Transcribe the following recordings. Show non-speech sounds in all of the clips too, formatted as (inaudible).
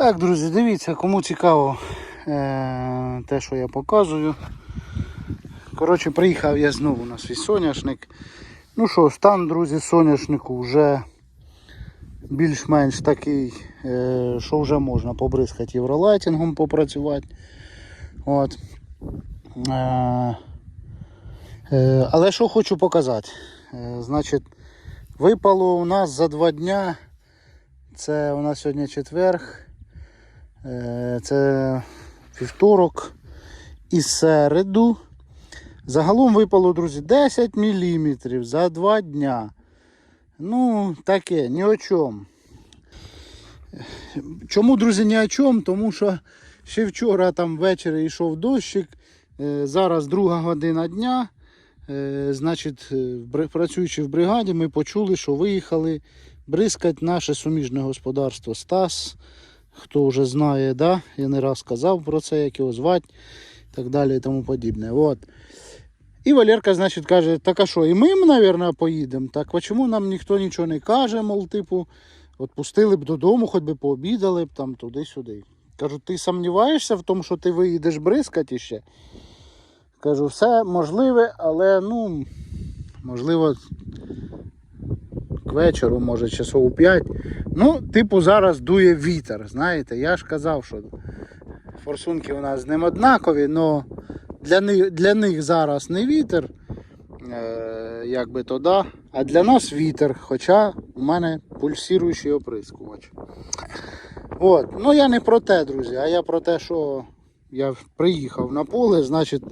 Так, друзі, дивіться, кому цікаво е- те, що я показую. Коротше, приїхав я знову на свій соняшник. Ну що, стан, друзі, соняшнику вже більш-менш такий, е- що вже можна побризкати євролайтингом попрацювати. От. Е- е- але що хочу показати. Е- значить, випало у нас за два дня. Це у нас сьогодні четверг. Е, Це вівторок і середу. Загалом випало, друзі, 10 мм за два дня. Ну, таке, ні о чому. Чому, друзі, ні о чому? Тому що ще вчора там ввечері йшов дощик. Е, Зараз друга година дня. Е, Значить, працюючи в бригаді, ми почули, що виїхали бризкать наше суміжне господарство Стас. Хто вже знає, да? я не раз казав про це, як його звати, і так далі і тому подібне. От. І Валерка, значить, каже, так а що, і ми, мабуть, поїдемо? Так чому нам ніхто нічого не каже, мол, типу, от пустили б додому, хоч би пообідали б там туди-сюди. Кажу, ти сумніваєшся в тому, що ти виїдеш бризкати ще? Кажу, все можливе, але ну, можливо, к вечору, може часов у 5. Ну, типу, зараз дує вітер. Знаєте, я ж казав, що форсунки у нас з ним однакові, але для них, для них зараз не вітер, е, як би то да, а для нас вітер, хоча у мене пульсіруючий оприскувач. От. Ну я не про те, друзі, а я про те, що я приїхав на поле, значить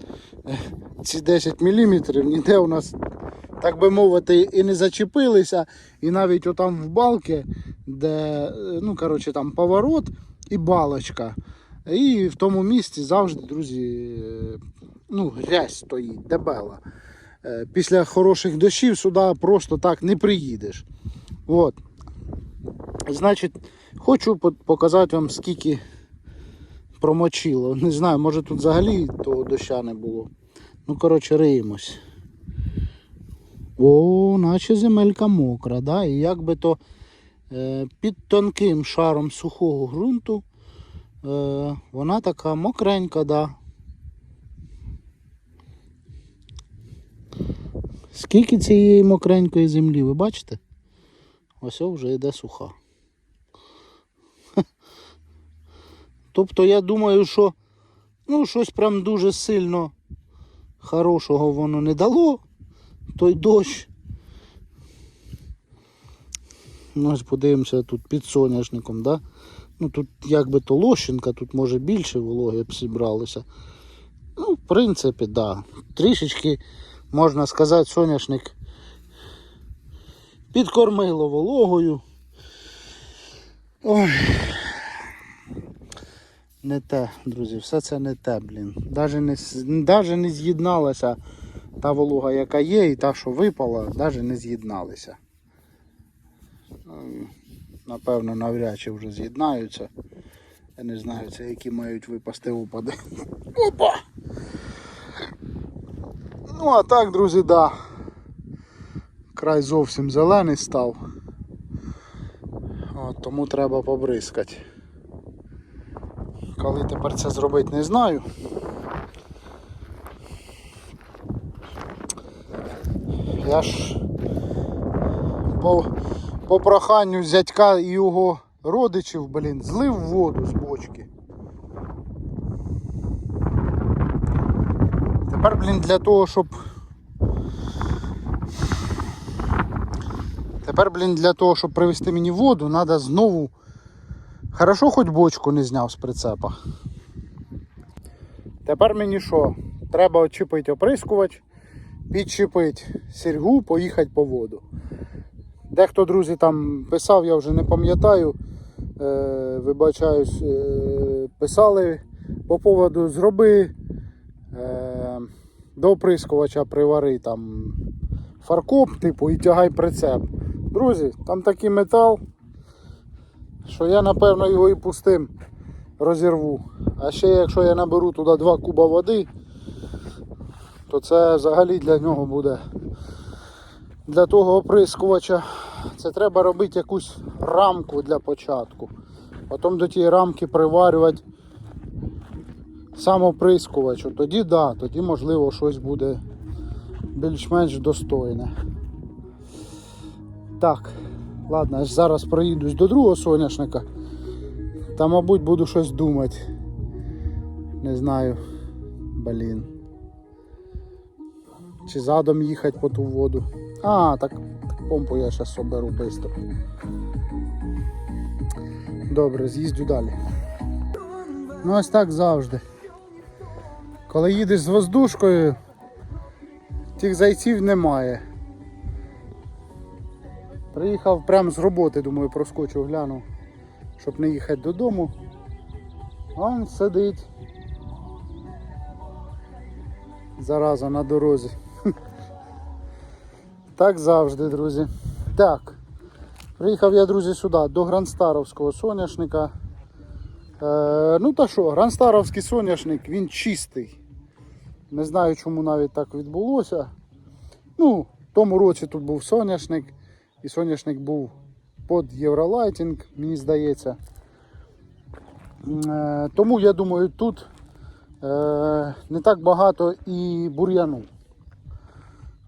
е, ці 10 мм ніде у нас, так би мовити, і не зачепилися. І навіть отам в балки, де е, ну, коротше, там поворот і балочка. І в тому місці завжди, друзі, е, ну, грязь стоїть, дебела. Е, Після хороших дощів сюди просто так не приїдеш. От. Значить, хочу показати вам, скільки промочило. Не знаю, може тут взагалі того доща не було. Ну, коротше, риємось. О, наче земелька мокра, да? І як би то е, під тонким шаром сухого ґрунту е, вона така мокренька, да. Скільки цієї мокренької землі, ви бачите? Ось вже йде суха. (laughs) Тобто я думаю, що ну, щось прям дуже сильно хорошого воно не дало, той дощ. Ну, ось подивимося тут під соняшником, да? Ну тут якби то лощинка, тут може більше вологи б зібралося. Ну, в принципі. Да. Трішечки, можна сказати, соняшник підкормило вологою. Ой. Не те, друзі, все це не те, блін. Даже не, даже не з'єдналася та волога, яка є, і та, що випала, навіть не з'єдналися. Ну, Напевно, навряд чи вже з'єднаються. Я не знаю, це які мають випасти опади. (laughs) Опа! Ну а так, друзі, да. Край зовсім зелений став. От, тому треба побризкати. Коли тепер це зробити, не знаю. Я ж по, по проханню зятька і його родичів, блін, злив воду з бочки. Тепер, блін, для того, щоб. Тепер, блін, для того, щоб привезти мені воду, треба знову. Хорошо, хоч бочку не зняв з прицепа. Тепер мені що? Треба очіпити оприскувач, підчепити сіргу, поїхати по воду. Дехто, друзі, там писав, я вже не пам'ятаю. Е, вибачаюсь, е, писали по поводу зроби е, до оприскувача привари там фаркоп, типу, і тягай прицеп. Друзі, там такий метал, що я напевно його і пустим розірву. А ще якщо я наберу туди 2 куба води, то це взагалі для нього буде. Для того оприскувача це треба робити якусь рамку для початку. потім до тієї рамки приварювати самоприскувач, от тоді да, тоді можливо щось буде більш-менш достойне. Так, ладно, зараз проїдусь до другого соняшника. Та, мабуть, буду щось думати. Не знаю. Блін. Чи задом їхати по ту воду. А, так помпу я зараз соберу швидко. Добре, з'їздю далі. Ну ось так завжди. Коли їдеш з воздушкою, тих зайців немає. Приїхав прямо з роботи, думаю, проскочу, гляну, щоб не їхати додому. А сидить. Зараза на дорозі. Так завжди, друзі. Так. Приїхав я, друзі, сюди, до Гранстаровського соняшника. Е, ну та що, Гранстаровський соняшник, він чистий. Не знаю, чому навіть так відбулося. Ну, в тому році тут був соняшник, і соняшник був під Євролайтінг, мені здається. Е, тому я думаю, тут е, не так багато і бур'яну.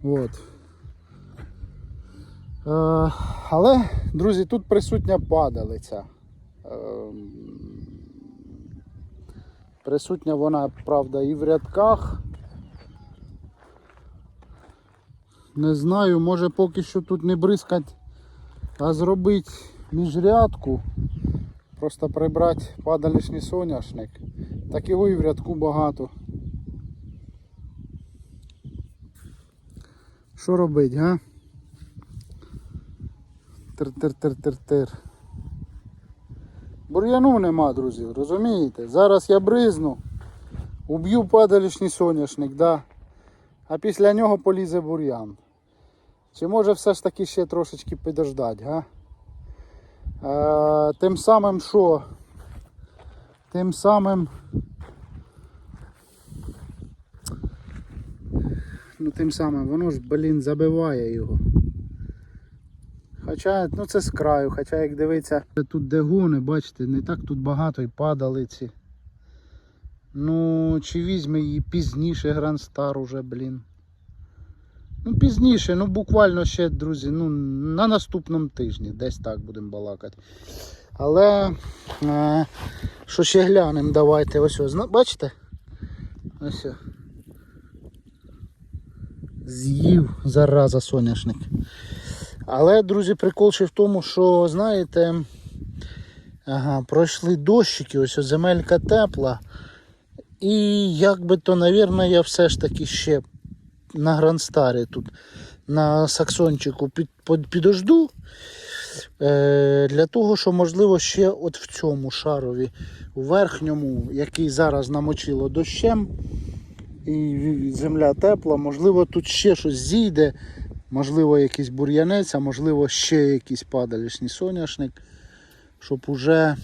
От. Е, але, друзі, тут присутня падалиця. Е, присутня вона, правда, і в рядках. Не знаю, може поки що тут не бризкать, а зробити міжрядку. Просто прибрати падалішній соняшник. Так його і в рядку багато. Що робить, га? Тир-тир-тир-тир-тир. Бур'яну нема, друзі, розумієте? Зараз я бризну, уб'ю падалішній соняшник, да? а після нього полізе бур'ян. Чи може все ж таки ще трошечки підождать, га? Е, тим самим що? Тим самим. Ну тим самим воно ж, блін, забиває його. Хоча, ну це з краю, хоча як дивиться, тут дегони, бачите, не так тут багато і падалиці. Ну, чи візьме її пізніше Грандстар уже, блін. Ну, пізніше, ну буквально ще, друзі, ну, на наступному тижні, десь так будемо балакати. Але е, що ще глянемо, давайте. Ось ось, бачите? Ось. о. З'їв зараза соняшник. Але, друзі, прикол ще в тому, що, знаєте, ага, пройшли дощики, ось земелька тепла. І як би то, навірно, я все ж таки ще на Грандстарі тут на саксончику під, під, підожду. Е, для того, що можливо ще от в цьому шарові, у верхньому, який зараз намочило дощем, і земля тепла, можливо, тут ще щось зійде, можливо, якийсь бур'янець, а можливо, ще якийсь падалішній соняшник, щоб уже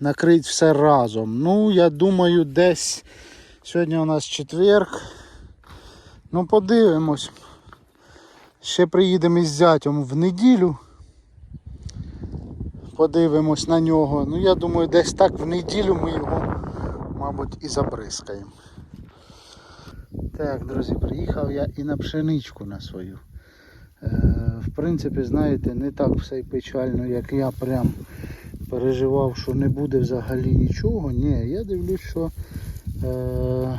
накрити все разом. Ну, я думаю, десь сьогодні у нас четверг. Ну, подивимось. Ще приїдемо із зятем в неділю. Подивимось на нього. Ну, я думаю, десь так в неділю ми його, мабуть, і забризкаємо. Так, друзі, приїхав я і на пшеничку на свою. Е, в принципі, знаєте, не так все й печально, як я прям переживав, що не буде взагалі нічого. Ні, я дивлюсь, що е,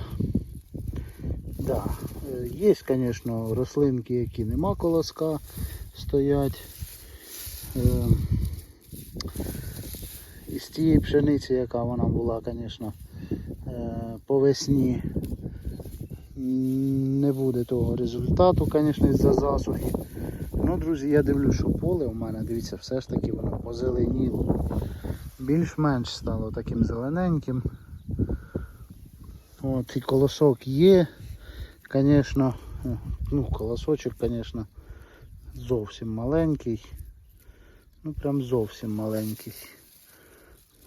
да, є, звісно, рослинки, які нема колоска стоять. Е, із тієї пшениці, яка вона була, звісно, е, по весні не буде того результату, звісно, із-за засухи. Ну, друзі, я дивлюсь, що поле у мене, дивіться, все ж таки воно позеленіло. Більш-менш стало таким зелененьким. От і колосок є. Звісно, ну, колосочок, звісно, зовсім маленький. Ну прям зовсім маленький.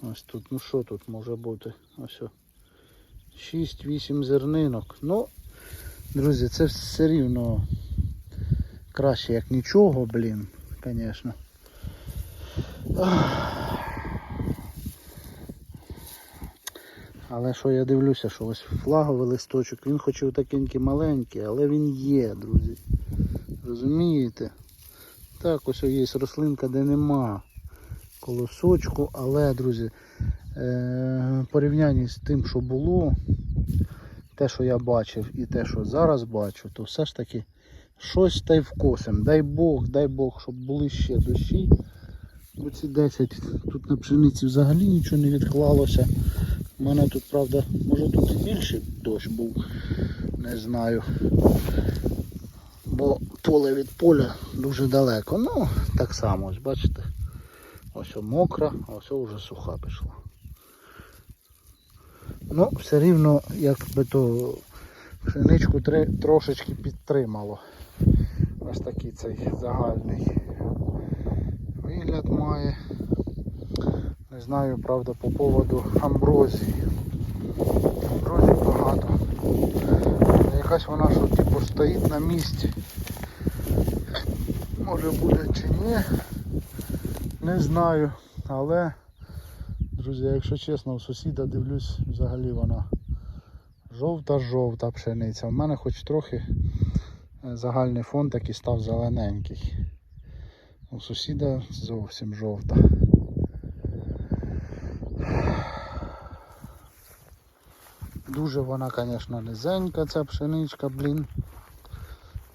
Ось тут, ну що тут може бути? Ось. 6-8 зернинок. Ну, Друзі, це все рівно краще як нічого, блін, звісно. Але що я дивлюся, що ось флаговий листочок, він хоч і такенький маленький, але він є, друзі. Розумієте? Так, ось є рослинка, де нема колосочку, але, друзі, е, порівняння з тим, що було, те, що я бачив і те, що зараз бачу, то все ж таки щось та й вкосим. Дай Бог, дай Бог, щоб були ще дощі. Оці 10 тут на пшениці взагалі нічого не відклалося. У мене тут, правда, може тут і більший дощ був, не знаю. Бо поле від поля дуже далеко. Ну, так само, ось бачите. Ось мокра, а ось вже суха пішла. Ну, все рівно, якби то пшеничку трошечки підтримало. Ось такий цей загальний вигляд має. Не знаю, правда, по поводу амброзії. Амброзії багато. Якась вона що типу стоїть на місці. Може буде чи ні. Не знаю. Але, друзі, якщо чесно, у сусіда дивлюсь, взагалі вона жовта-жовта пшениця. У мене хоч трохи е, загальний фон такий став зелененький. У сусіда зовсім жовта. Дуже вона, звісно, низенька, ця пшеничка, блін.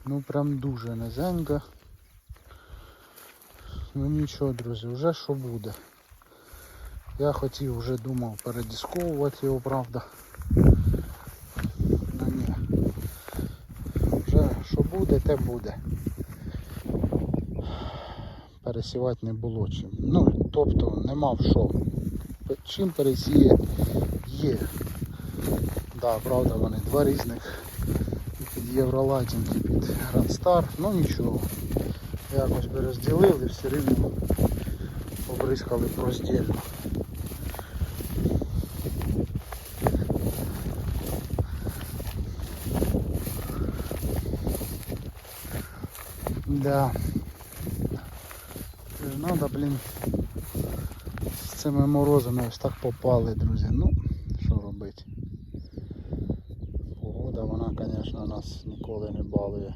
Ну прям дуже низенька. Ну нічого, друзі, вже що буде. Я хотів вже думав передісковувати його, правда. Ну ні. Вже що буде, те буде. Пересівати не було чим. Ну, тобто нема в що. Чим пересіє є. Да, правда, вони два різних. Під Євролатінг, і під Грандстар. Ну нічого. Якось би розділили, все рівно побризкали роздільно. Да. Це ж надо, блін, з цими морозами ось так попали, друзі. Ну, що робити? Погода, вона, звісно, нас ніколи не балує.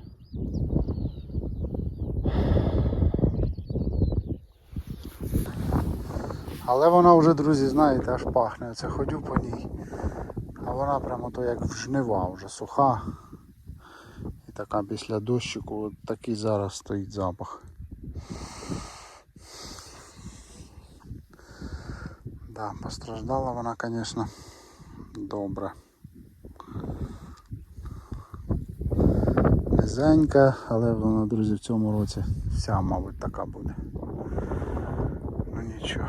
Але вона вже, друзі, знаєте, аж пахне. Оце ходю по ній. А вона прямо то як в жнива вже суха. Така після дощику от такий зараз стоїть запах. Да, постраждала вона, звісно, добре. Низенька, але вона, друзі, в цьому році вся, мабуть, така буде. Ну нічого.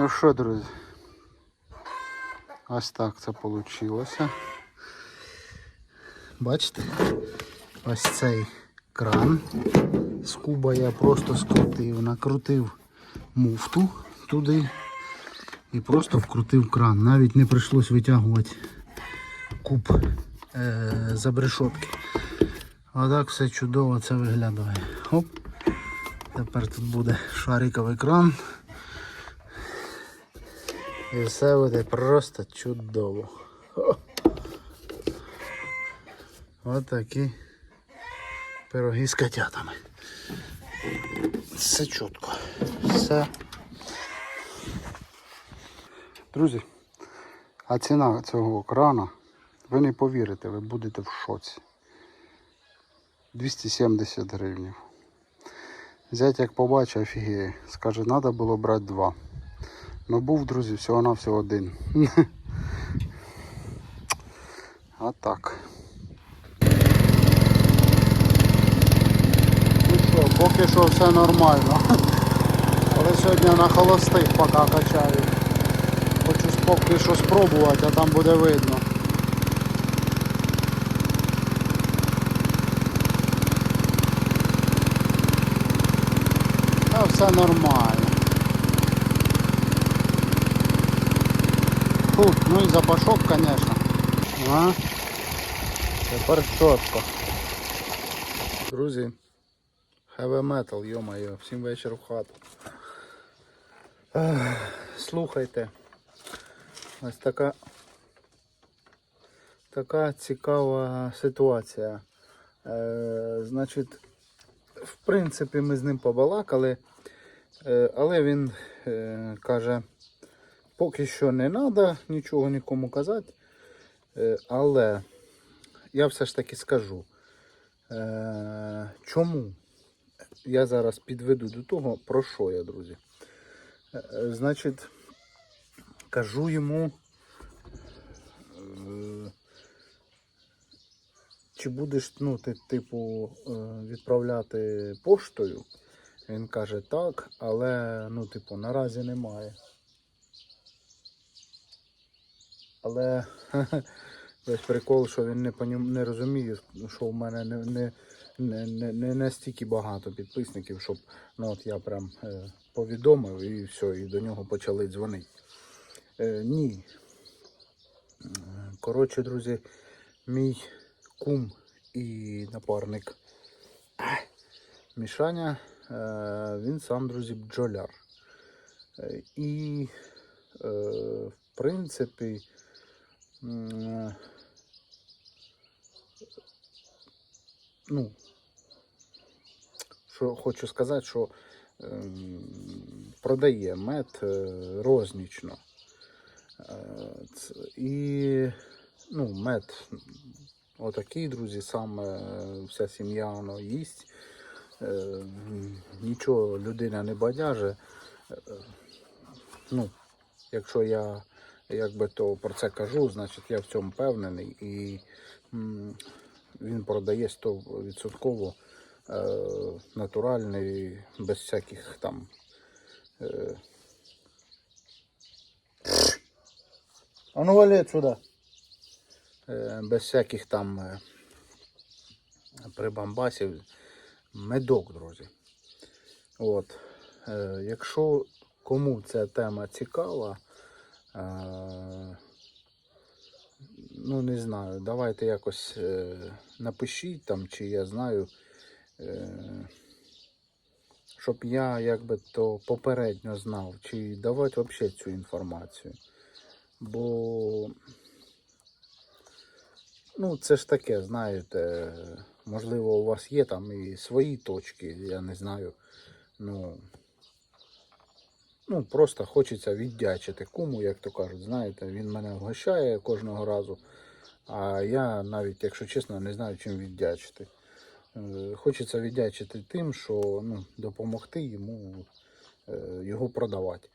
Ну що, друзі? Ось так це вийшло. Бачите? Ось цей кран. З куба я просто скрутив, накрутив муфту туди і просто вкрутив кран. Навіть не прийшлось витягувати куб е- з обрешотки. Отак все чудово це виглядає. Оп. Тепер тут буде шариковий кран. І все буде просто чудово. Ось такі пироги з котятами. Все чітко. Все. Друзі, а ціна цього крана, ви не повірите, ви будете в шоці. 270 гривень. Зять як побачить, офігіє. Скаже, треба було брати два. Ну був, друзі, всього-навсього один. (laughs) А так. Ну що, поки що все нормально. (laughs) Але сьогодні на холостих поки качаю. Хочу поки що спробувати, а там буде видно. Та все нормально. Фу, ну і запашок, звісно. А? Тепер чітко. Друзі, heavy metal, йо-моє, всім вечір в хату. Слухайте. Ось така така цікава ситуація. Е, значить, в принципі, ми з ним побалакали, е, але він е, каже, поки що не треба нічого нікому казати. Е, але я все ж таки скажу, е, чому я зараз підведу до того, про що я, друзі. Е, Значить, кажу йому, чи будеш ну, ти, типу, відправляти поштою? Він каже так, але ну, типу, наразі немає. Але (laughs) весь прикол, що він не, не розуміє, що в мене не, не, не, не, настільки багато підписників, щоб ну, от я прям е, повідомив і все, і до нього почали дзвонити. Е, ні. Е, Коротше, друзі, мій кум і напарник Мішаня, е, він сам, друзі, бджоляр. Е, І, е, в принципі, ну, що хочу сказати, що ем, продає мед е, рознічно. Е, І ну, мед отакий, друзі, саме вся сім'я воно їсть. Е, Нічого людина не бадяже. Ну, якщо я якби то про це кажу, значить я в цьому впевнений. І він продає 100% е, натуральний, без всяких там. Е... А ну вали отсюда. Е, без всяких там прибамбасів. Медок, друзі. От. Якщо кому ця тема цікава, ну не знаю, давайте якось е, напишіть там, чи я знаю, е, щоб я якби то попередньо знав, чи давати взагалі цю інформацію. Бо ну, це ж таке, знаєте, можливо, у вас є там і свої точки, я не знаю. Ну, ну просто хочеться віддячити куму, як то кажуть. Знаєте, він мене вгощає кожного разу. А я навіть, якщо чесно, не знаю, чим віддячити. Е, Хочеться віддячити тим, що ну, допомогти йому е, його продавати.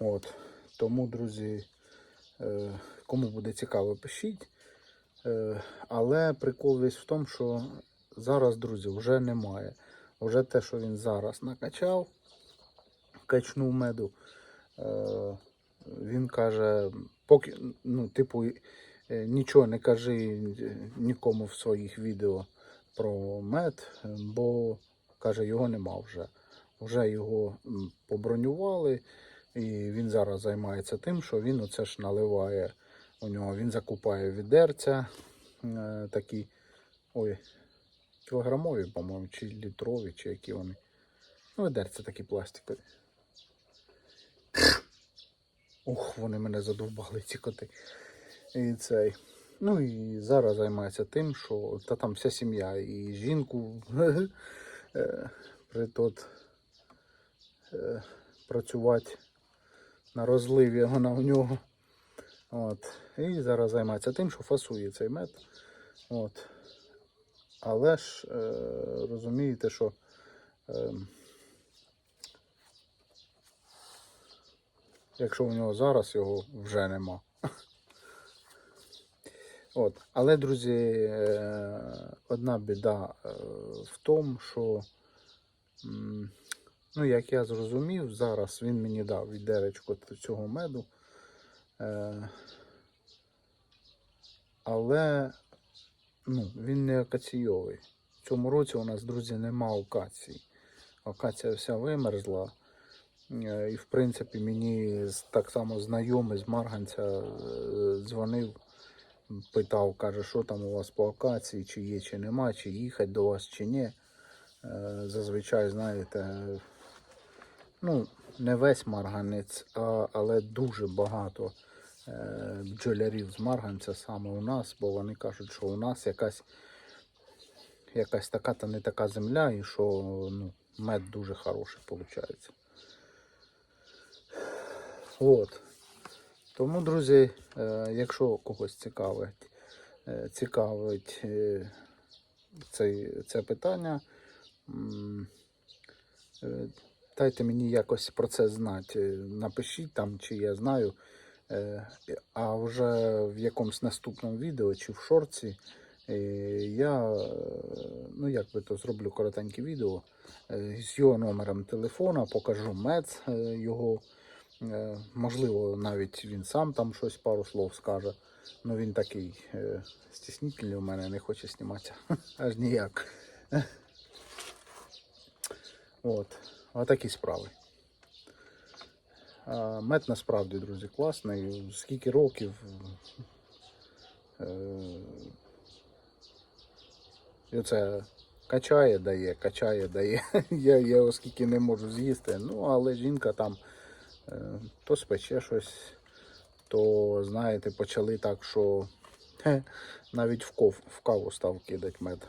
От. Тому, друзі, е, кому буде цікаво, пишіть. Але прикол весь в тому, що зараз, друзі, вже немає. Вже те, що він зараз накачав, качнув меду, Е, він каже, поки, ну, типу, е, нічого не кажи нікому в своїх відео про мед, бо каже, його нема вже. Вже його побронювали, і він зараз займається тим, що він оце ж наливає у нього. Він закупає відерця е, такі, ой, кілограмові, по-моєму, чи літрові, чи які вони. Ну, відерця такі пластикові. Ух, вони мене задовбали, ці коти. І цей. Ну і зараз займається тим, що та там вся сім'я і жінку (laughs) е, притот е, працювати на розливі вона у нього. От. І зараз займається тим, що фасує цей мед. От. Але ж е, розумієте, що е, якщо у нього зараз його вже нема. (laughs) От. Але, друзі, е, одна біда е, в тому, що, ну, як я зрозумів, зараз він мені дав відеречко цього меду. Е, Але ну, він не акаційовий. В цьому році у нас, друзі, нема акації. Акація вся вимерзла. Е, І, в принципі, мені так само знайомий з Марганця е, дзвонив, питав, каже, що там у вас по акації, чи є, чи нема, чи їхати до вас, чи ні. Е, Зазвичай, знаєте, ну, не весь марганець, а, але дуже багато бджолярів з марганця саме у нас, бо вони кажуть, що у нас якась, якась така та не така земля, і що ну, мед дуже хороший виходить. От. Тому, друзі, е, якщо когось цікавить, е, цікавить е, цей, це питання, дайте мені якось про це знати. Напишіть там, чи я знаю. А вже в якомусь наступному відео чи в шорці я ну, як би то зроблю коротеньке відео з його номером телефона, покажу мед його. Е, Можливо, навіть він сам там щось пару слов скаже. Ну він такий е, стіснительний у мене, не хоче зніматися. (laughs) Аж ніяк. (laughs) От. Отакі справи. Мед насправді, друзі, класний. Скільки років. Е, і оце качає, дає, качає, дає. (laughs) Я, я оскільки не можу з'їсти. Ну, але жінка там то спече щось, то, знаєте, почали так, що хе, (laughs) навіть в, ков, в каву став кидати мед.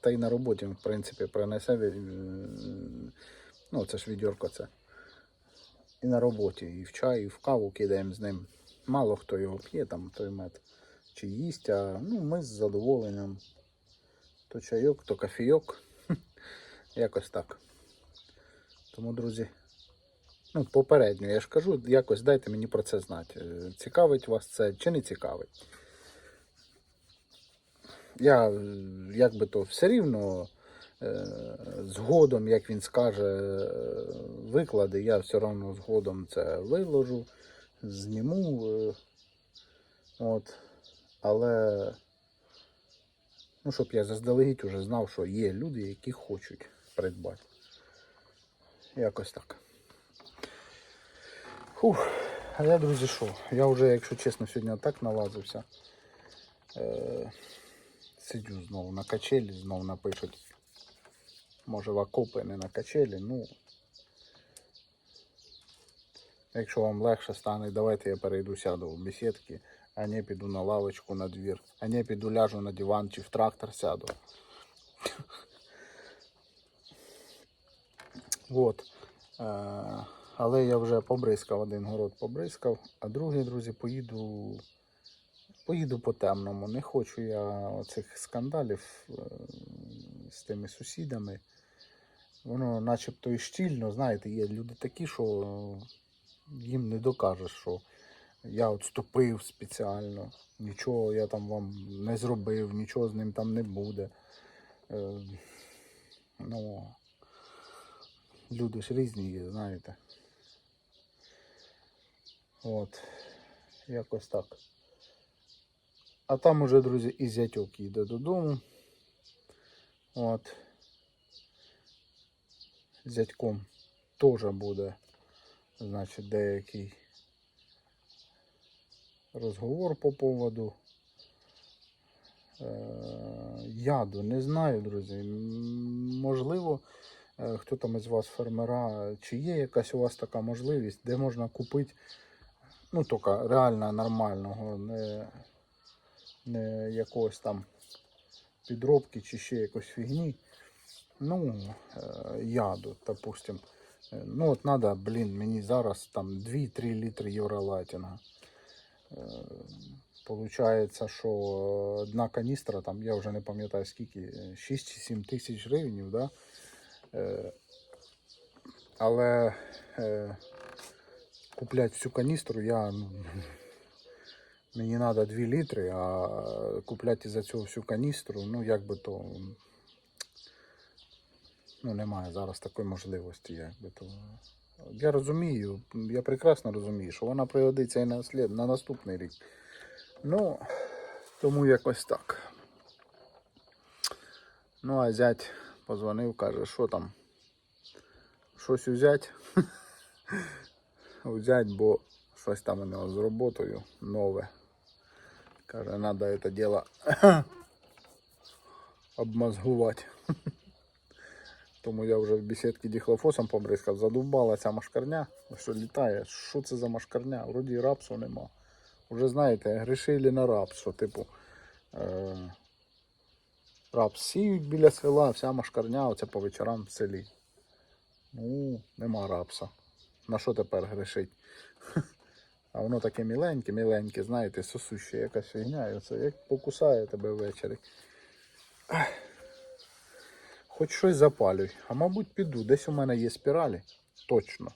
Та й на роботі, в принципі, принесе. е, Ну, це ж відьорко це. І на роботі, і в чай, і в каву кидаємо з ним. Мало хто його п'є, там той мед чи їсть, а ну, ми з задоволенням. То чайок, то кофійок. (laughs) Якось так. Тому, друзі, ну, попередньо, я ж кажу, якось дайте мені про це знати. Цікавить вас це чи не цікавить. Я як би то все рівно е, згодом, як він скаже, виклади, я все одно згодом це виложу, зніму. е, От. Але, ну, щоб я заздалегідь уже знав, що є люди, які хочуть придбати. Якось так. Фух. А я, друзі, що? Я вже, якщо чесно, сьогодні так налазився. Е, сидю знову на качелі, знову напишуть. Може в окопи не на качелі, ну. Якщо вам легше стане, давайте я перейду сяду в бесідки, а не піду на лавочку на двір, а не піду ляжу на диван чи в трактор сяду. (laughs) От. Але я вже побризкав один город побризкав, а другий, друзі, поїду. Поїду по темному. Не хочу я оцих скандалів е, з тими сусідами. Воно начебто і щільно, знаєте, є люди такі, що їм не докажеш, що я от ступив спеціально, нічого я там вам не зробив, нічого з ним там не буде. Е, ну, люди ж різні є, знаєте. От. Якось так. А там уже, друзі, і зятьок їде додому. От. Зятьком теж буде, значить, деякий розговор по поводу е, яду. Не знаю, друзі. Можливо, е, хто там із вас фермера, чи є якась у вас така можливість, де можна купити, ну, тільки реально нормального, не, не якогось там підробки чи ще якось фігні. Ну, е, яду, допустим. Е, Ну, от надо, блін, мені зараз там 2-3 літри євролатінга. Е, Получається, що одна каністра, там, я вже не пам'ятаю скільки, е, 6 чи 7 тисяч гривень, да? Але купляти всю каністру я. ну, (laughs) Мені треба 2 літри, а купляти за цього всю каністру, ну як би то. Ну, немає зараз такої можливості, як би то. Я розумію, я прекрасно розумію, що вона пригодиться і на, слід, на наступний рік. Ну, тому якось так. Ну, а зять позвонив, каже, що там? Щось узять. (laughs) Взять, бо щось там у нього з роботою нове. Каже, треба це діло (coughs) обмозгувати. (laughs) Тому я вже в бесідці діхлофосом побризкав, задубала ця машкарня. Що літає? Що це за машкарня? Вроді рапсу нема. Уже знаєте, грішили на рапс, що типу е, рапс сіють біля села, вся машкарня, оце по вечорам в селі. Ну, нема рапса. На що тепер грішить? (laughs) А воно таке міленьке, міленьке, знаєте, сосуще якась фігня, оце як покусає тебе ввечері. Хоч щось запалюй. А мабуть піду. Десь у мене є спіралі. Точно.